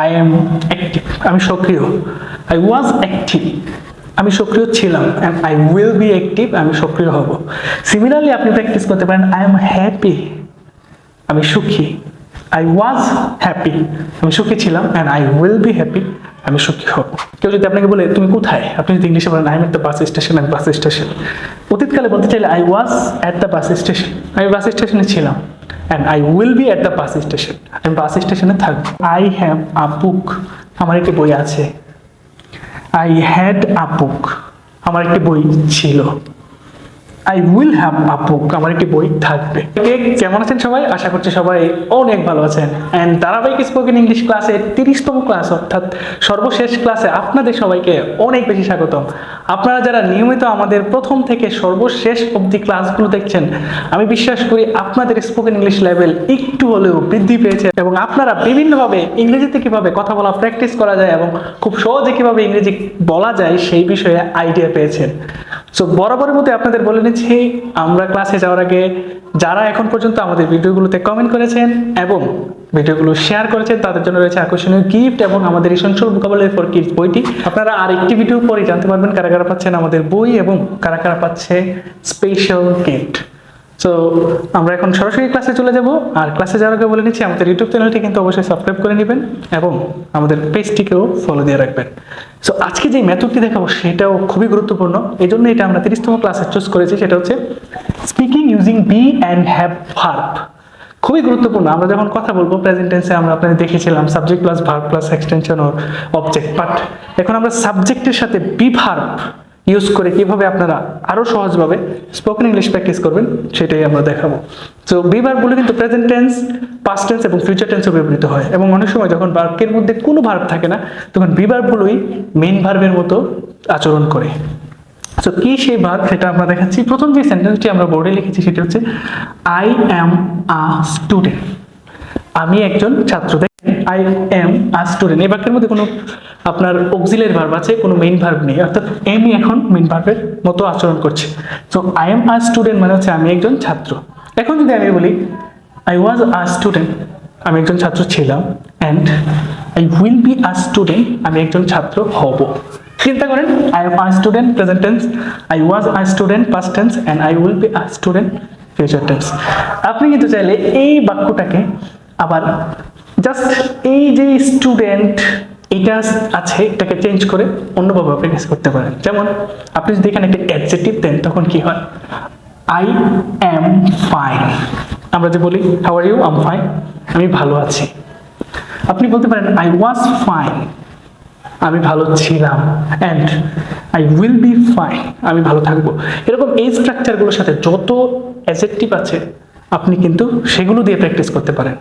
I am active আমি সক্রিয়। I was active আমি সক্রিয় ছিলাম। And I will be active আমি সক্রিয় হব। সিমিলারলি আপনি প্র্যাকটিস করতে পারেন আই এম হ্যাপি আমি সুখী। আই ওয়াজ হ্যাপি আমি সুখী ছিলাম and I will be happy আমি সুখী হব। কেউ যদি আপনাকে বলে, তুমি কোথায়? আপনি যদি ইংলিশে বলেন I am at the bus station আমি বাস স্টেশন অতীতকালে বলতে চাইলে I was at the bus station আমি বাস স্টেশনে ছিলাম। And I will be at the bus station আমি বাস স্টেশনে থাকব। আই হ্যাভ আ বুক আমার একটি বই আছে। আই হ্যাড আ বুক আমার একটি বই ছিল। আই উইল হ্যাভ আপু আমার একটি বই থাকবে। কেমন আছেন সবাই? আশা করছি সবাই অনেক ভালো আছেন। অ্যান্ড ধারাবাহিক স্পোকেন ইংলিশ ক্লাসে তিরিশতম ক্লাস অর্থাৎ সর্বশেষ ক্লাসে আপনাদের সবাইকে অনেক বেশি স্বাগতম। আপনারা যারা নিয়মিত আমাদের প্রথম থেকে সর্বশেষ অবধি ক্লাসগুলো দেখছেন, আমি বিশ্বাস করি আপনাদের স্পোকেন ইংলিশ লেভেল একটু হলেও বৃদ্ধি পেয়েছে এবং আপনারা বিভিন্নভাবে ইংরেজিতে কীভাবে কথা বলা প্র্যাকটিস করা যায় এবং খুব সহজে কীভাবে ইংরেজি বলা যায় সেই বিষয়ে আইডিয়া পেয়েছেন। সো বরাবরের মতো আপনাদের বলে নিচ্ছি, আমরা ক্লাসে যাওয়ার আগে যারা এখন পর্যন্ত আমাদের ভিডিওগুলোতে কমেন্ট করেছেন এবং ভিডিওগুলো শেয়ার করেছেন, তাদের জন্য রয়েছে আকর্ষণীয় গিফট এবং আমাদের ইসেনশিয়াল ভোকাবুলারি ফর কিডস বইটি। আপনারা আর একটি ভিডিও পরে জানতে পারবেন কারা কারা পাচ্ছেন আমাদের বই এবং কারা কারা পাচ্ছে স্পেশাল গিফট সো আমরা এখন সরাসরি ক্লাসে চলে যাব। আর ক্লাসে যাওয়ার আগে বলে নিচ্ছি, আমাদের ইউটিউব চ্যানেলটি কিন্তু অবশ্যই সাবস্ক্রাইব করে নেবেন এবং আমাদের পেজটিকেও ফলো দিয়ে রাখবেন। সো আজকে যে মেথডটি দেখাবো, সেটাও খুবই গুরুত্বপূর্ণ। এই জন্য এটা আমরা তিরিশতম ক্লাসে চুজ করেছি, সেটা হচ্ছে speaking using be and have verb খুবই গুরুত্বপূর্ণ। আমরা যখন কথা বলব প্রেজেন্ট টেন্সে আমরা আপনাদের দেখেছিলাম subject plus verb plus extension O object but এখন আমরা সাবজেক্টের সাথে বি ভার্ব ইউজ করে কীভাবে আপনারা আরও সহজভাবে স্পোকেন ইংলিশ প্র্যাকটিস করবেন, সেটাই আমরা দেখাবো। তো বি ভার্বগুলো কিন্তু প্রেজেন্ট টেন্স পাস্ট টেন্স এবং ফিউচার টেন্সও ব্যবহৃত হয় এবং অনেক সময় যখন বাক্যের মধ্যে কোনো ভার্ব থাকে না, তখন বি ভার্বগুলোই মেইন ভার্বের মতো আচরণ করে। সো কি সেই ভার্ব সেটা আমরা দেখাচ্ছি। প্রথম যে সেন্টেন্সটি আমরা বোর্ডে লিখেছি, সেটা হচ্ছে আই অ্যাম আ স্টুডেন্ট আমি একজন ছাত্র। আই এম আ স্টুডেন্ট এই বাক্যের মধ্যে কোনো আপনার অক্সিলের ভার্ব আছে, কোনো মেইন ভার্ব নেই। অর্থাৎ এমই এখন মেইন ভার্বের মতো আচরণ করছে। So I am a student মানে হচ্ছে আমি একজন ছাত্র। এখন যদি আমি বলি আই ওয়াজ আ স্টুডেন্ট আমি একজন ছাত্র ছিলাম and I will be a student আমি একজন ছাত্র হব। চিন্তা করেন I am a student present tense I was a student past tense and I will be a student future tense আপনি কিন্তু চাইলে এই বাক্যটাকে আবার জাস্ট এই যে স্টুডেন্ট এটা আছে, এটাকে চেঞ্জ করে অন্যভাবে আপনি মিস করতে পারেন। যেমন, আপনি যদি এখানে একটা অ্যাডজেক্টিভ দেন, তখন কি হয়? আই অ্যাম ফাইন আমরা যে বলি how are you am fine আমি ভালো আছি। আপনি বলতে পারেন আই ওয়াজ ফাইন আমি ভালো ছিলাম। And I will be fine আমি ভালো থাকব। এরকম এই স্ট্রাকচারগুলোর সাথে যত অ্যাজেক্টিভ আছে, আপনি কিন্তু সেগুলো দিয়ে প্র্যাকটিস করতে পারেন।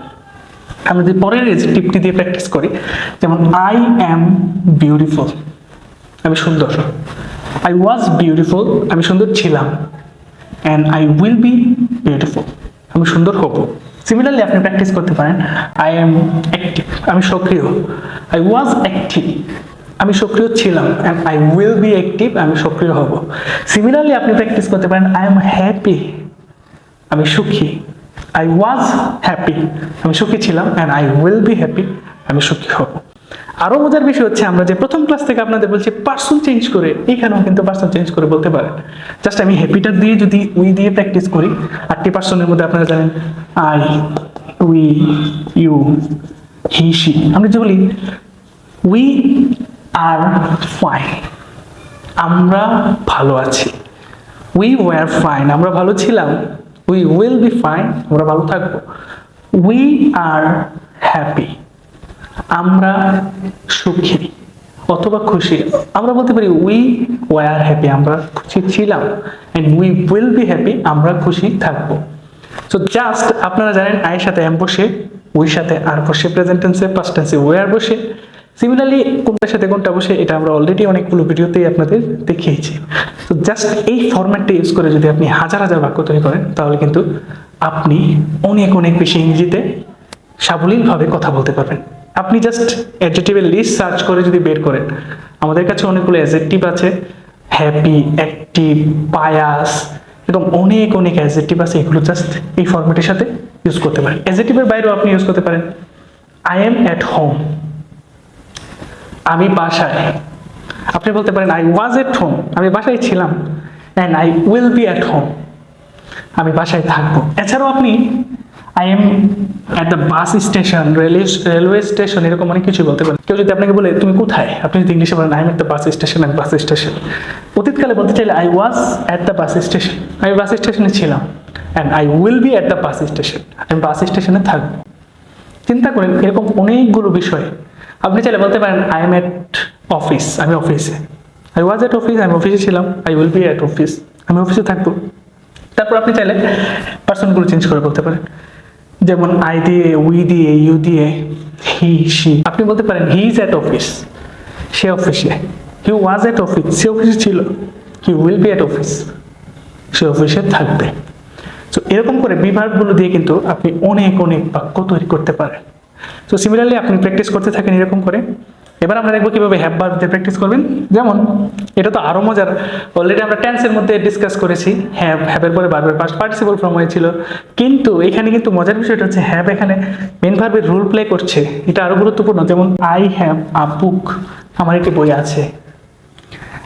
আমরা যদি পরের অ্যাজেক্টিভটি দিয়ে প্র্যাকটিস করি, যেমন আই অ্যাম বিউটিফুল আমি সুন্দর। আই ওয়াজ বিউটিফুল আমি সুন্দর ছিলাম। And I will be beautiful আমি সুন্দর হব। সিমিলারলি আপনি প্র্যাকটিস করতে পারেন আই এম অ্যাক্টিভ আমি সক্রিয়। আই ওয়াজ অ্যাক্টিভ আমি সক্রিয় ছিলাম। And I will be active আমি সক্রিয় হব। সিমিলারলি আপনি প্র্যাকটিস করতে পারেন আই এম হ্যাপি আমি সুখী। আই ওয়াজ হ্যাপি আমি সুখী ছিলাম and I will be happy আমি সুখী হব। আরও মজার বিষয় হচ্ছে আমরা যে প্রথম ক্লাস থেকে আপনাদের বলছি পার্সন চেঞ্জ করে। এখানেও কিন্তু পার্সন চেঞ্জ করে বলতে পারেন জাস্ট আমি হ্যাপিটা দিয়ে যদি উই দিয়ে প্র্যাকটিস করি, আটটি পার্সনের মধ্যে আপনারা জানেন I we you he she আমরা যে বলি উই আর ফাইন আমরা ভালো আছি। উই ওয়ার ফাইন আমরা ভালো ছিলাম। উই উইল বি ফাইন আমরা ভালো থাকব। উই আর হ্যাপি আমরা সুখী। অথবা খুশি। আমরা বলতে পারি উই ওয়ার হ্যাপি আমরা খুশি ছিলাম। And we will be happy আমরা খুশি থাকব। সো জাস্ট আপনারা জানেন আয়ের সাথে এম বসে উই সাথে আর বসে প্রেজেন্ট টেন্সে পাস্ট টেন্সে ওয়ার বসে। সিমিলারলি কোনটার সাথে কোনটা বসে, এটা আমরা অলরেডি অনেকগুলো ভিডিওতেই আপনাদের দেখিয়েছি। তো জাস্ট এই ফরম্যাটটা ইউজ করে যদি আপনি হাজার হাজার বাক্য তৈরি করেন, তাহলে কিন্তু আপনি অনেক অনেক বেশি ইংরেজিতে সাবলীলভাবে কথা বলতে পারবেন। আপনি জাস্ট অ্যাডজেক্টিভের লিস্ট সার্চ করে যদি বের করেন, আমাদের কাছে অনেকগুলো অ্যাডজেক্টিভ আছে। হ্যাপি অ্যাক্টিভ পায়াস এবং অনেক অনেক অ্যাডজেক্টিভ আছে, এগুলো জাস্ট এই ফরম্যাটের সাথে ইউজ করতে পারেন। অ্যাডজেক্টিভের বাইরেও আপনি ইউজ করতে পারেন। আই এম অ্যাট হোম আমি বাসায়। আপনি বলতে পারেন আই ওয়াজ এট হোম আমি বাসায় ছিলাম। And I will be at home আমি বাসায় থাকব। এছাড়াও আপনি I am at the bus station railway railway station এরকম অনেক কিছু বলতে পারেন। কেউ যদি আপনাকে বলে, তুমি কোথায়? আপনি যদি ইংলিশে বলেন I am at the bus station at bus station অতীতকালে বলতে চাইলে I was at the bus station আমি বাস স্টেশনে ছিলাম। And I will be at the bus station আমি বাস স্টেশনে থাকব। চিন্তা করেন, এরকম অনেকগুলো বিষয় আপনি চাইলে বলতে পারেন আই এম এট অফিস আমি অফিসে আই ওয়াজ এট অফিস আমি অফিসে ছিলাম। I will be at office আমি অফিসে থাকব। তারপর আপনি চাইলে পার্সনগুলো চেঞ্জ করে বলতে পারেন। যেমন আই দিয়ে উই দিয়ে ইউ দিয়ে হি সি আপনি বলতে পারেন হি ইজ এট অফিস সে অফিসে হি ওয়াজ এট অফিস সে অফিসে ছিল। He will be at office সে অফিসে থাকবে। তো এরকম করে বিভাগগুলো দিয়ে কিন্তু আপনি অনেক অনেক বাক্য তৈরি করতে পারেন। তো সিমিলারলি আপনি প্র্যাকটিস করতে থাকেন এরকম করে। এবার আমরা দেখব কীভাবে হ্যাভ বার দিয়ে প্র্যাকটিস করবেন। যেমন, এটা তো আরও মজার। অলরেডি আমরা টেন্সের মধ্যে ডিসকাস করেছি। হ্যাভ হ্যাভের পরে বারবার পাস্ট পার্টিসিপল ফর্ম হয়েছিল। কিন্তু এখানে কিন্তু মজার বিষয়টা হচ্ছে হ্যাভ এখানে মেন ভার্বের রোল প্লে করছে। এটা আরও গুরুত্বপূর্ণ। যেমন আই হ্যাভ আ বুক আমার একটি বই আছে।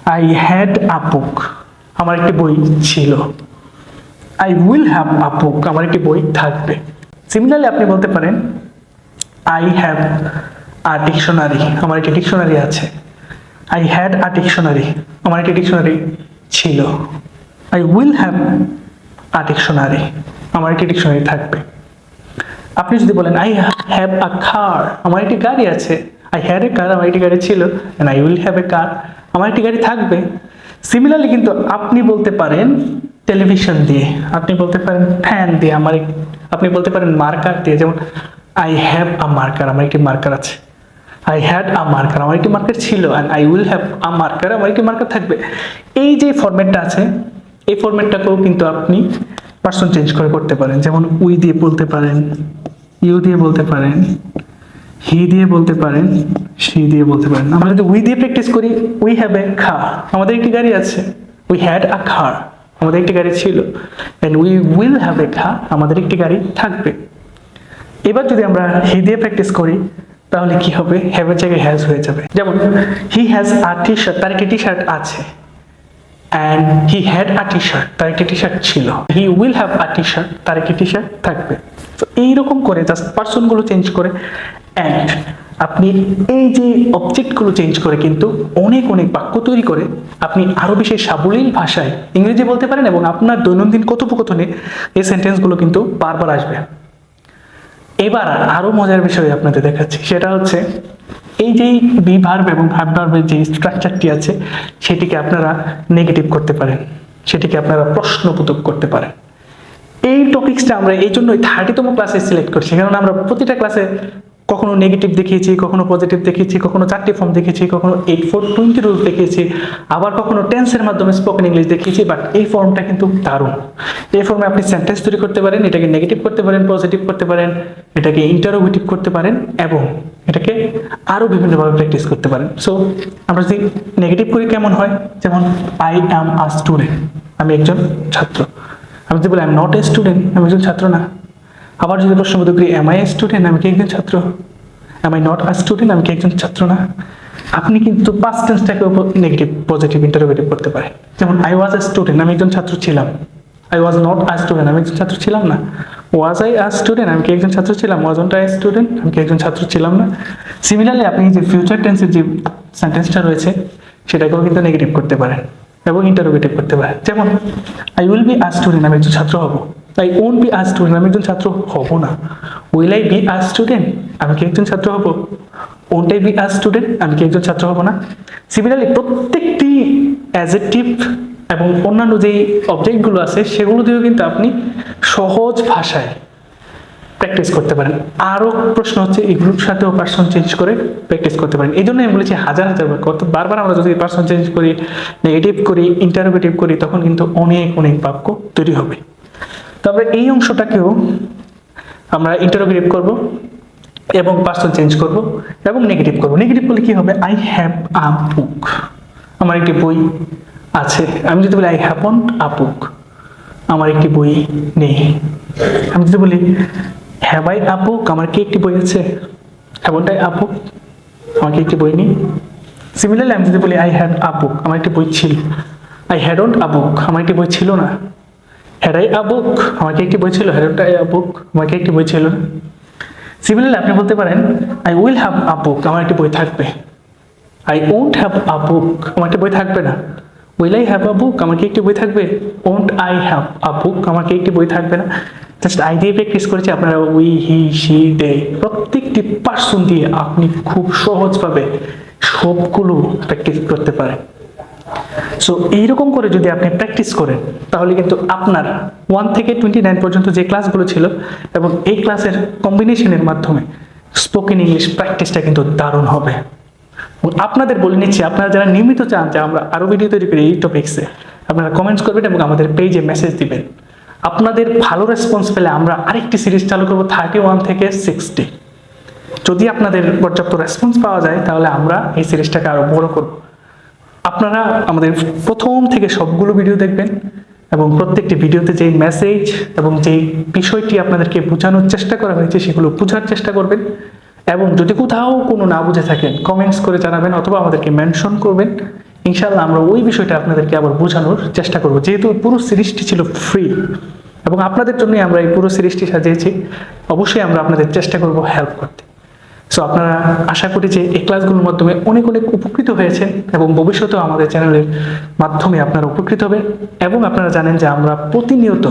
আই হ্যাড আ বুক আমার একটি বই ছিল। I will have a book আমার একটি বই থাকবে। সিমিলারলি আপনি বলতে পারেন আই হ্যাভ আ ডিকশনারি আমার একটি ডিকশনারি আছে। আই হ্যাড আ ডিকশনারি আমার একটি ডিকশনারি ছিল। I will have a dictionary আমার একটি ডিকশনারি থাকবে। আপনি যদি বলেন আই হ্যাভ আ কার আমার একটি গাড়ি আছে। আই হ্যাড এ কার আমার একটি গাড়ি ছিল। And I will have a car আমার একটি গাড়ি থাকবে। সিমিলারলি কিন্তু আপনি বলতে পারেন টেলিভিশন দিয়ে। আপনি বলতে পারেন ফ্যান দিয়ে। আমার আপনি বলতে পারেন মার্কার দিয়ে। যেমন আই হ্যাভ আ মার্কার আমার একটি মার্কার আছে। আই হ্যাড আ মার্কার আমার একটি মার্কার ছিল and I will have a marker আমার একটি মার্কার থাকবে। এই যে ফরম্যাটটা আছে, এই ফরম্যাটটাকেও কিন্তু আপনি পার্সন চেঞ্জ করে করতে পারেন। যেমন উই দিয়ে বলতে পারেন ইউ দিয়ে বলতে পারেন হি দিয়ে বলতে পারেন সি দিয়ে বলতে পারেন। আমরা যদি উই দিয়ে প্র্যাকটিস করি উই হ্যাভ এ খা আমাদের একটি গাড়ি আছে। উই হ্যাড আ খার আমাদের একটি গাড়ি ছিল। And we will have a car আমাদের একটি গাড়ি থাকবে। এবার যদি আমরা হি দিয়ে প্র্যাকটিস করি, তাহলে কি হবে? হ্যাভের জায়গায় হ্যাজ হয়ে যাবে। যেমন he has a T shirt তার একটি টি শার্ট আছে। And he had a T shirt তার একটি টি শার্ট ছিল। He will have a T shirt তার একটি টি শার্ট থাকবে। তো এইরকম করে জাস্ট পার্সনগুলো চেঞ্জ করে। অ্যান্ড আপনি এই যে অবজেক্টগুলো চেঞ্জ করে কিন্তু অনেক অনেক বাক্য তৈরি করে, আপনি আরও বেশি সাবলীল ভাষায় ইংরেজি বলতে পারেন এবং আপনার দৈনন্দিন কথোপকথনে এই সেন্টেন্সগুলো কিন্তু বারবার আসবে। এবার আরও মজার বিষয় আপনাদের দেখাচ্ছি। সেটা হচ্ছে এই যে বি এবং ভার্বের যে স্ট্রাকচারটি আছে, সেটিকে আপনারা নেগেটিভ করতে পারেন। সেটিকে আপনারা প্রশ্নবোধক করতে পারেন। এই টপিক্সটা আমরা এই জন্যই থার্টিতম ক্লাসে সিলেক্ট করছি। কারণ আমরা প্রতিটা ক্লাসে কখনো নেগেটিভ দেখিয়েছি, কখনো পজিটিভ দেখিয়েছি, কখনো চারটি ফর্ম দেখেছি কখনো এইট ফোর টোয়েন্টি রুল দেখিয়েছি, আবার কখনো টেন্সের মাধ্যমে স্পোকেন ইংলিশ দেখিয়েছি বাট এই ফর্মটা কিন্তু দারুণ। এই ফর্মে আপনি সেন্টেন্স তৈরি করতে পারেন, এটাকে নেগেটিভ করতে পারেন পজিটিভ করতে পারেন, এটাকে ইন্টারোগেটিভ করতে পারেন, এবং এটাকে আরও বিভিন্নভাবে প্র্যাকটিস করতে পারেন। সো আমরা যদি নেগেটিভ করি, কেমন হয়? যেমন আই অ্যাম আ স্টুডেন্ট আমি একজন ছাত্র। আমি যদি বলি I am not a student আমি একজন ছাত্র না। আবার যদি প্রশ্নবোধ করি এম আই স্টুডেন্ট আমি কি একজন ছাত্র? Am I not a student আমি কি একজন ছাত্র না? আপনি কিন্তু পাস্ট টেন্সটাকে নেগেটিভ পজিটিভ ইন্টারোগেটিভ করতে পারেন। যেমন আই ওয়াজ এ স্টুডেন্ট আমি একজন ছাত্র ছিলাম। I was not a student আমি একজন ছাত্র ছিলাম না। ওয়াজ আই আ স্টুডেন্ট আমি কি একজন ছাত্র ছিলাম? ওয়াজন্ট আই স্টুডেন্ট আমি কি একজন ছাত্র ছিলাম না? সিমিলারলি আপনি যে ফিউচার টেন্সের যে সেন্টেন্সটা রয়েছে, সেটাকেও কিন্তু নেগেটিভ করতে পারেন এবং ইন্টারোগেটিভ করতে পারেন। যেমন I will be a student আমি একজন ছাত্র হব। I won't be a student আমি একজন ছাত্র, হব না। Will I be a student আমি কি একজন ছাত্র হব? Won't I be a student আমি কি একজন ছাত্র হব না? সিমিলারলি প্রত্যেকটি অ্যাজেটিভ এবং অন্যান্য যেই অবজেক্টগুলো আছে, সেগুলো দিয়েও কিন্তু আপনি সহজ ভাষায় প্র্যাকটিস করতে পারেন। আরও প্রশ্ন হচ্ছে এগুলোর সাথেও পার্সন চেঞ্জ করে প্র্যাকটিস করতে পারেন। এই জন্য আমি বলেছি হাজার হাজার বার। কত বারবার আমরা যদি পার্সন চেঞ্জ করি নেগেটিভ করি ইন্টারোগেটিভ করি, তখন কিন্তু অনেক অনেক বাক্য তৈরি হবে। তবে এই অংশটাকেও আমরা ইন্টারোগেটিভ করব এবং পার্সন চেঞ্জ করব এবং নেগেটিভ করব। নেগেটিভ করলে কি হবে? আই হ্যাভ আ বুক আমার একটি বই আছে। আমি যদি বলি আই হ্যাপন আ বুক আমার একটি বই নেই। আমি যদি বলি হ্যাভ আই আ বুক আমার কি একটি বই আছে? হ্যাভন্ট আই আ বুক আমাকে একটি বই নেই? সিমিলারলি আমি যদি বলি আই হ্যাড আ বুক আমার একটি বই ছিল। আই হ্যাডন্ট আ বুক আমার একটি বই ছিল না। হ্যাড আই আ আমাকে একটি বই ছিল হ্যাডন্ট আই আ আমাকে একটি বই ছিল। সিমিলারলি আপনি বলতে পারেন I will have a book আমার একটি বই থাকবে। I won't have a book আমার একটি বই থাকবে না। Will I have a book আমাকে একটি বই থাকবে। Won't I have a book আমাকে একটি বই থাকবে না। জাস্ট আই দিয়ে প্র্যাকটিস করেছি, আপনারা উই হি সি দে প্রত্যেকটি পার্সন দিয়ে আপনি খুব সহজভাবে সবগুলো প্র্যাকটিস করতে পারেন। সো এইরকম করে যদি আপনি প্র্যাকটিস করেন, তাহলে কিন্তু আপনার ওয়ান থেকে টোয়েন্টি নাইন পর্যন্ত যে ক্লাসগুলো ছিল এবং এই ক্লাসের কম্বিনেশনের মাধ্যমে স্পোকেন ইংলিশ প্র্যাকটিসটা কিন্তু দারুণ হবে। আপনাদের বলে নিচ্ছি, আপনারা যারা নিয়মিত চান যে আমরা আরও ভিডিও তৈরি করি এই টপিক্সে আপনারা কমেন্টস করবেন এবং আমাদের পেজে মেসেজ দিবেন। আপনাদের ভালো রেসপন্স পেলে আমরা আরেকটি সিরিজ চালু করব থার্টি ওয়ান থেকে সিক্সটি যদি আপনাদের পর্যাপ্ত রেসপন্স পাওয়া যায়, তাহলে আমরা এই সিরিজটাকে আরও বড় করব। আপনারা আমাদের প্রথম থেকে সবগুলো ভিডিও দেখবেন এবং প্রত্যেকটি ভিডিওতে যেই মেসেজ এবং যেই বিষয়টি আপনাদেরকে বোঝানোর চেষ্টা করা হয়েছে সেগুলো বোঝার চেষ্টা করবেন এবং যদি কোথাও কোনো না বুঝে থাকেন কমেন্টস করে জানাবেন অথবা আমাদেরকে মেনশন করবেন ইনশাল্লাহ আমরা ওই বিষয়টা আপনাদেরকে আবার বোঝানোর চেষ্টা করব। যেহেতু পুরো সিরিজটি ছিল ফ্রি এবং আপনাদের জন্যই আমরা এই পুরো সিরিজটি সাজিয়েছি, অবশ্যই আমরা আপনাদের চেষ্টা করব হেল্প করতে। সো আপনারা আশা করি যে এই ক্লাসগুলোর মাধ্যমে অনেক অনেক উপকৃত হয়েছে এবং ভবিষ্যতেও আমাদের চ্যানেলের মাধ্যমে আপনারা উপকৃত হবেন এবং আপনারা জানেন যে আমরা প্রতিনিয়ত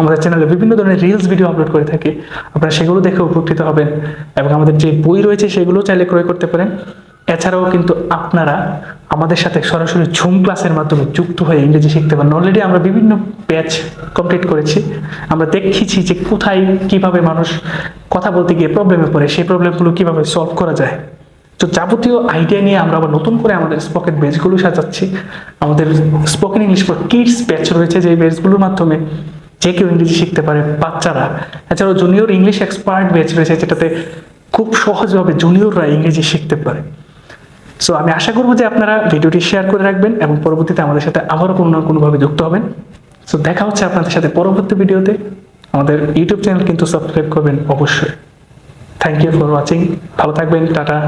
আমাদের চ্যানেলে বিভিন্ন ধরনের রিলস ভিডিও আপলোড করে থাকি। আপনারা সেগুলো দেখে উপকৃত হবেন এবং আমাদের যে বই রয়েছে সেগুলো চাইলে ক্রয় করতে পারেন। এছাড়াও কিন্তু আপনারা আমাদের সাথে সরাসরি ঝুম ক্লাসের মাধ্যমে যুক্ত হয়ে ইংরেজি শিখতে পারেন। অলরেডি আমরা বিভিন্ন ব্যাচ কমপ্লিট করেছি। আমরা দেখেছি যে কোথায় কীভাবে মানুষ কথা বলতে গিয়ে প্রবলেমে পড়ে, সেই প্রবলেমগুলো কীভাবে সলভ করা যায়। তো যাবতীয় আইডিয়া নিয়ে আমরা আবার নতুন করে আমাদের স্পোকেন বেচগুলো সাজাচ্ছি। আমাদের spoken English for kids batch রয়েছে যে বেচগুলোর মাধ্যমে যে কেউ ইংরেজি শিখতে পারে বাচ্চারা। এছাড়াও জুনিয়র ইংলিশ এক্সপার্ট ব্যাচ রয়েছে যেটাতে খুব সহজভাবে জুনিয়ররা ইংরেজি শিখতে পারে। সো আমি আশা করব যে আপনারা ভিডিওটি শেয়ার করে রাখবেন এবং পরবর্তীতে আমাদের সাথে আবারও কোনো না কোনোভাবে যুক্ত হবেন। সো দেখা হচ্ছে আপনাদের সাথে পরবর্তী ভিডিওতে। আমাদের ইউটিউব চ্যানেল কিন্তু সাবস্ক্রাইব করবেন অবশ্যই। থ্যাংক ইউ ফর ওয়াচিং ভালো থাকবেন। টাটা।